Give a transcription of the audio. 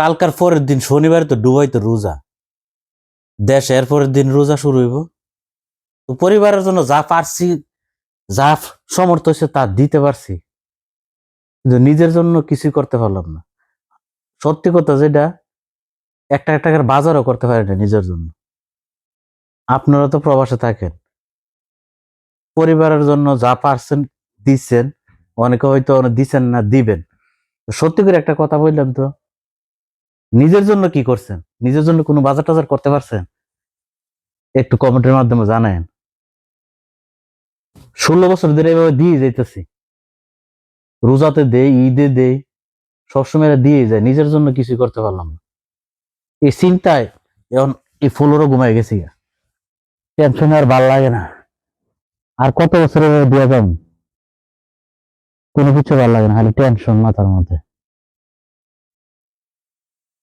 কালকার পরের দিন শনিবার তো ডুবাই তো রোজা। দেশ এর পরের দিন রোজা শুরু হইব। তো পরিবারের জন্য যা পারছি, যা সমর্থ হয়েছে তা দিতে পারছি। কিন্তু নিজের জন্য কিছুই করতে পারলাম না। সত্যি কথা যেটা, একটা এক টাকার বাজারও করতে পারে না নিজের জন্য। আপনারা তো প্রবাসে থাকেন। পরিবারের জন্য যা পারছেন, দিচ্ছেন। অনেকে হয়তো দিচ্ছেন না, দিবেন। সত্যি করে একটা কথা বললাম তো। নিজের জন্য কি করছেন? নিজের জন্য কোনো বাজার টাজার করতে পারছেন? একটু কমেন্টের মাধ্যমে জানায়েন। ষোলো বছর ধরে এভাবে দিয়ে যাইতেছি। রোজাতে দেই, ঈদে দেই, সবসময় দিয়ে যায়, নিজের জন্য কিছু করতে পারলাম না। এই চিন্তায় এখন এই ফুলেরও ঘুমাই গেছি টেনশনে আর ভালো লাগে না। আর কত বছর এভাবে দিয়ে যাম কোনো কিছু ভালো লাগে না, খালি টেনশন মাথার মধ্যে।